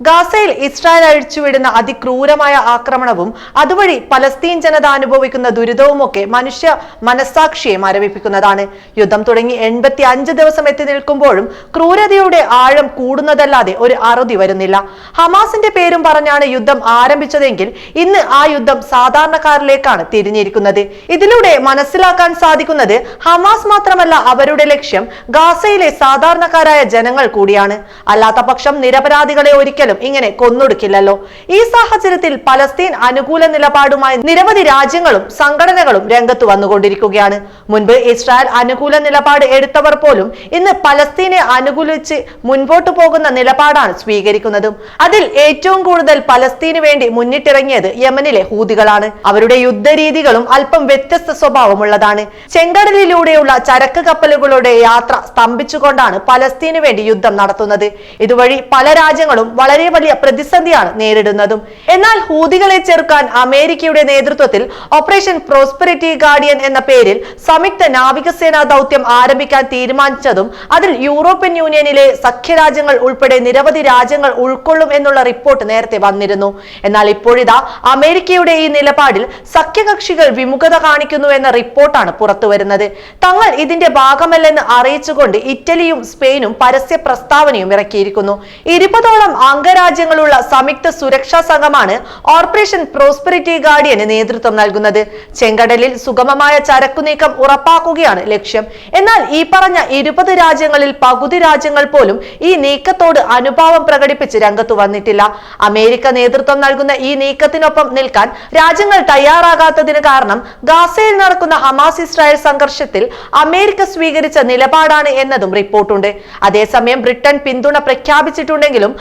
ഗാസയിൽ ഇസ്രായേൽ അഴിച്ചുവിടുന്ന അതിക്രൂരമായ ആക്രമണവും അതുവഴി പലസ്തീൻ ജനത അനുഭവിക്കുന്ന ദുരിതവുമൊക്കെ മനുഷ്യ മനസാക്ഷിയെ മരവിപ്പിക്കുന്നതാണ്. യുദ്ധം തുടങ്ങി എൺപത്തി അഞ്ച് ദിവസം എത്തി നിൽക്കുമ്പോഴും ക്രൂരതയുടെ ആഴം കൂടുന്നതല്ലാതെ ഒരു അറുതി വരുന്നില്ല. ഹമാസിന്റെ പേരും പറഞ്ഞാണ് യുദ്ധം ആരംഭിച്ചതെങ്കിൽ ഇന്ന് ആ യുദ്ധം സാധാരണക്കാരിലേക്കാണ് തിരിഞ്ഞിരിക്കുന്നത്. ഇതിലൂടെ മനസ്സിലാക്കാൻ സാധിക്കുന്നത് ഹമാസ് മാത്രമല്ല അവരുടെ ലക്ഷ്യം ഗാസയിലെ സാധാരണക്കാരായ ജനങ്ങൾ കൂടിയാണ്. അല്ലാത്ത നിരപരാധികളെ നിരപരാധികളെ ഒരിക്കലും ഇങ്ങനെ കൊന്നൊടുക്കില്ലല്ലോ. ഈ സാഹചര്യത്തിൽ പലസ്തീൻ അനുകൂല നിലപാടുമായി നിരവധി രാജ്യങ്ങളും സംഘടനകളും രംഗത്ത് വന്നുകൊണ്ടിരിക്കുകയാണ്. മുൻപ് ഇസ്രായേൽ അനുകൂല നിലപാട് എടുത്തവർ പോലും ഇന്ന് പലസ്തീനെ അനുകൂലിച്ച് മുൻപോട്ട് പോകുന്ന നിലപാടാണ് സ്വീകരിക്കുന്നതും. അതിൽ ഏറ്റവും കൂടുതൽ പലസ്തീന് വേണ്ടി മുന്നിട്ടിറങ്ങിയത് യമനിലെ ഹൂതികളാണ്. അവരുടെ യുദ്ധരീതികളും അല്പം വ്യത്യസ്ത സ്വഭാവമുള്ളതാണ്. ചെങ്കടലിലൂടെയുള്ള ചരക്ക് കപ്പലുകളുടെ യാത്ര സ്തംഭിച്ചുകൊണ്ടാണ് പലസ്തീന് വേണ്ടി യുദ്ധം നടത്തുന്നത്. ഇതുവഴി പല രാജ്യങ്ങളും വളരെ വലിയ പ്രതിസന്ധിയാണ് നേരിടുന്നതും. എന്നാൽ ഹൂതികളെ ചെറുക്കാൻ അമേരിക്കയുടെ നേതൃത്വത്തിൽ ഓപ്പറേഷൻ പ്രോസ്പെരിറ്റി ഗാർഡിയൻ എന്ന പേരിൽ സംയുക്ത നാവികസേനാ ദൗത്യം ആരംഭിക്കാൻ തീരുമാനിച്ചതും അതിൽ യൂറോപ്യൻ യൂണിയനിലെ സഖ്യരാജ്യങ്ങൾ ഉൾപ്പെടെ നിരവധി രാജ്യങ്ങൾ ഉൾക്കൊള്ളും എന്നുള്ള റിപ്പോർട്ട് നേരത്തെ വന്നിരുന്നു. എന്നാൽ ഇപ്പോഴിതാ അമേരിക്കയുടെ ഈ നിലപാടിൽ സഖ്യകക്ഷികൾ വിമുഖത കാണിക്കുന്നു എന്ന റിപ്പോർട്ടാണ് പുറത്തുവരുന്നത്. തങ്ങൾ ഇതിന്റെ ഭാഗമല്ലെന്ന് അറിയിച്ചുകൊണ്ട് ഇറ്റലിയും സ്പെയിനും പരസ്യ പ്രസ്താവനയും ഇറക്കിയിരിക്കുന്നു. ഇരുപതോളം അംഗരാജ്യങ്ങളുള്ള സംയുക്ത സുരക്ഷാ സംഘമാണ് ഓപ്പറേഷൻ പ്രോസ്പെരിറ്റി ഗാർഡിയന് നേതൃത്വം നൽകുന്നത്. ചെങ്കടലിൽ സുഗമമായ ചരക്കുനീക്കം ഉറപ്പാക്കുകയാണ് ലക്ഷ്യം. എന്നാൽ ഈ പറഞ്ഞ ഇരുപത് രാജ്യങ്ങളിൽ പകുതി രാജ്യങ്ങൾ പോലും ഈ നീക്കത്തോട് അനുഭാവം പ്രകടിപ്പിച്ച് രംഗത്തു വന്നിട്ടില്ല. അമേരിക്ക നേതൃത്വം നൽകുന്ന ഈ നീക്കത്തിനൊപ്പം നിൽക്കാൻ രാജ്യങ്ങൾ തയ്യാറാകാത്തതിന് കാരണം ഗാസയിൽ നടക്കുന്ന ഹമാസ് ഇസ്രായേൽ സംഘർഷത്തിൽ അമേരിക്ക സ്വീകരിച്ച നിലപാടാണ് എന്നതും റിപ്പോർട്ടുണ്ട്. അതേസമയം ബ്രിട്ടൻ പിന്തുണ പ്രഖ്യാപിച്ചിട്ടുണ്ടെങ്കിലും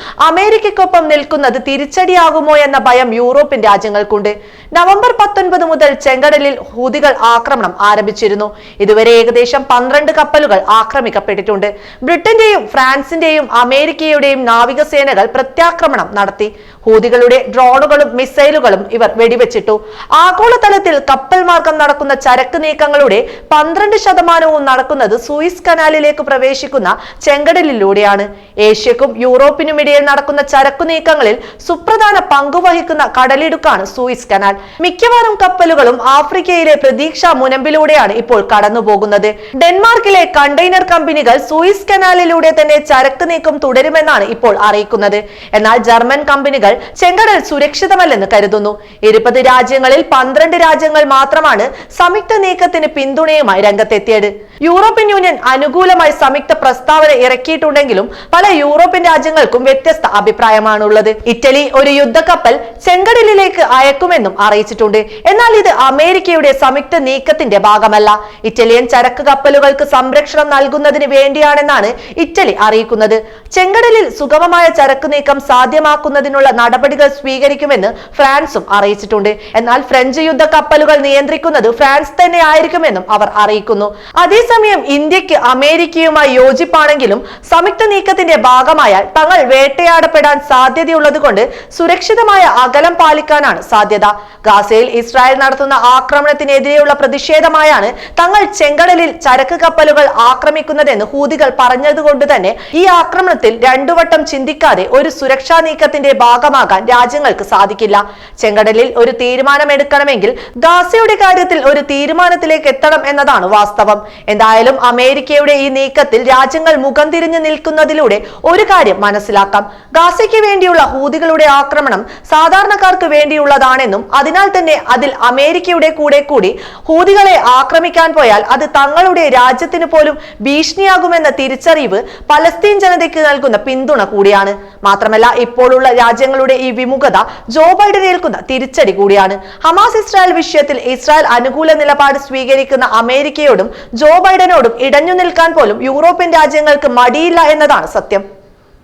അമേരിക്കയ്ക്കൊപ്പം നിൽക്കുന്നത് തിരിച്ചടിയാകുമോ എന്ന ഭയം യൂറോപ്യൻ രാജ്യങ്ങൾക്കുണ്ട്. നവംബർ പത്തൊൻപത് മുതൽ ചെങ്കടലിൽ ഹൂതികൾ ആക്രമണം ആരംഭിച്ചിരുന്നു. ഇതുവരെ ഏകദേശം പന്ത്രണ്ട് കപ്പലുകൾ ആക്രമിക്കപ്പെട്ടിട്ടുണ്ട്. ബ്രിട്ടന്റെയും ഫ്രാൻസിന്റെയും അമേരിക്കയുടെയും നാവികസേനകൾ പ്രത്യാക്രമണം നടത്തി. ഹൂതികളുടെ ഡ്രോണുകളും മിസൈലുകളും ഇവർ വെടിവെച്ചിട്ടു. ആഗോളതലത്തിൽ കപ്പൽ മാർഗം നടക്കുന്ന ചരക്ക് നീക്കങ്ങളുടെ പന്ത്രണ്ട് ശതമാനവും നടക്കുന്നത് സൂയിസ് കനാലിലേക്ക് പ്രവേശിക്കുന്ന ചെങ്കടലിലൂടെയാണ്. ഏഷ്യക്കും യൂറോപ്പിനും ഇടയിൽ നടക്കുന്ന ചരക്കു നീക്കങ്ങളിൽ സുപ്രധാന പങ്കുവഹിക്കുന്ന കടലിടുക്കാണ് സൂയിസ് കനാൽ. മിക്കവാറും കപ്പലുകളും ആഫ്രിക്കയിലെ പ്രതീക്ഷാ മുനമ്പിലൂടെയാണ് ഇപ്പോൾ കടന്നുപോകുന്നത്. ഡെൻമാർക്കിലെ കണ്ടെയ്നർ കമ്പനികൾ സൂയിസ് കനാലിലൂടെ തന്നെ ചരക്ക് നീക്കം തുടരുമെന്നാണ് ഇപ്പോൾ അറിയിക്കുന്നത്. എന്നാൽ ജർമ്മൻ കമ്പനികൾ ചെങ്കടൽ സുരക്ഷിതമല്ലെന്ന് കരുതുന്നു. ഇരുപത് രാജ്യങ്ങളിൽ പന്ത്രണ്ട് രാജ്യങ്ങൾ മാത്രമാണ് സംയുക്ത നീക്കത്തിന് പിന്തുണയുമായി രംഗത്തെത്തിയത്. യൂറോപ്യൻ യൂണിയൻ അനുകൂലമായി സംയുക്ത പ്രസ്താവന ഇറക്കിയിട്ടുണ്ടെങ്കിലും പല യൂറോപ്യൻ രാജ്യങ്ങൾക്കും വ്യത്യസ്ത അഭിപ്രായമാണുള്ളത്. ഇറ്റലി ഒരു യുദ്ധക്കപ്പൽ ചെങ്കടലിലേക്ക് അയക്കുമെന്നും അറിയിച്ചിട്ടുണ്ട്. എന്നാൽ ഇത് അമേരിക്കയുടെ സംയുക്ത നീക്കത്തിന്റെ ഭാഗമല്ല. ഇറ്റാലിയൻ ചരക്ക് കപ്പലുകൾക്ക് സംരക്ഷണം നൽകുന്നതിന് വേണ്ടിയാണെന്നാണ് ഇറ്റലി അറിയിക്കുന്നത്. ചെങ്കടലിൽ സുഗമമായ ചരക്ക് നീക്കം സാധ്യമാക്കുന്നതിനുള്ള നടപടികൾ സ്വീകരിക്കുമെന്ന് ഫ്രാൻസും അറിയിച്ചിട്ടുണ്ട്. എന്നാൽ ഫ്രഞ്ച് യുദ്ധ കപ്പലുകൾ നിയന്ത്രിക്കുന്നത് ഫ്രാൻസ് തന്നെ ആയിരിക്കുമെന്നും അവർ അറിയിക്കുന്നു. അതേസമയം ഇന്ത്യയ്ക്ക് അമേരിക്കയുമായി യോജിപ്പാണെങ്കിലും സംയുക്ത നീക്കത്തിന്റെ ഭാഗമായാൽ തങ്ങൾ വേട്ടയാടപ്പെടാൻ സാധ്യതയുള്ളതുകൊണ്ട് സുരക്ഷിതമായ അകലം പാലിക്കാനാണ് സാധ്യത. ഗാസയിൽ ഇസ്രായേൽ നടത്തുന്ന ആക്രമണത്തിനെതിരെയുള്ള പ്രതിഷേധമായാണ് തങ്ങൾ ചെങ്കടലിൽ ചരക്ക് കപ്പലുകൾ ആക്രമിക്കുന്നതെന്ന് ഹൂതികൾ പറഞ്ഞതുകൊണ്ട് തന്നെ ഈ ആക്രമണത്തിൽ രണ്ടുവട്ടം ചിന്തിക്കാതെ ഒരു സുരക്ഷാ നീക്കത്തിന്റെ ഭാഗമാകാൻ രാജ്യങ്ങൾക്ക് സാധിക്കില്ല. ചെങ്കടലിൽ ഒരു തീരുമാനമെടുക്കണമെങ്കിൽ ഗാസയുടെ കാര്യത്തിൽ ഒരു തീരുമാനത്തിലേക്ക് എത്തണം എന്നതാണ് വാസ്തവം. എന്തായാലും അമേരിക്കയുടെ ഈ നീക്കത്തിൽ രാജ്യങ്ങൾ മുഖം തിരിഞ്ഞു നിൽക്കുന്നതിലൂടെ ഒരു കാര്യം മനസ്സിലാക്കാം. ഗാസയ്ക്ക് വേണ്ടിയുള്ള ഹൂതികളുടെ ആക്രമണം സാധാരണക്കാർക്ക് വേണ്ടിയുള്ളതാണെന്നും അതിനാൽ തന്നെ അതിൽ അമേരിക്കയുടെ കൂടെ കൂടി ഹൂതികളെ ആക്രമിക്കാൻ പോയാൽ അത് തങ്ങളുടെ രാജ്യത്തിന് പോലും ഭീഷണിയാകുമെന്ന തിരിച്ചറിവ് പലസ്തീൻ ജനതയ്ക്ക് നൽകുന്ന പിന്തുണ കൂടിയാണ്. മാത്രമല്ല ഇപ്പോഴുള്ള രാജ്യങ്ങളുടെ ഈ വിമുഖത ജോ ബൈഡൻ ഏൽക്കുന്ന തിരിച്ചടി കൂടിയാണ്. ഹമാസ് ഇസ്രായേൽ വിഷയത്തിൽ ഇസ്രായേൽ അനുകൂല നിലപാട് സ്വീകരിക്കുന്ന അമേരിക്കയോടും ജോ ബൈഡനോടും ഇടഞ്ഞു നിൽക്കാൻ പോലും യൂറോപ്യൻ രാജ്യങ്ങൾക്ക് മടിയില്ല എന്നതാണ് സത്യം.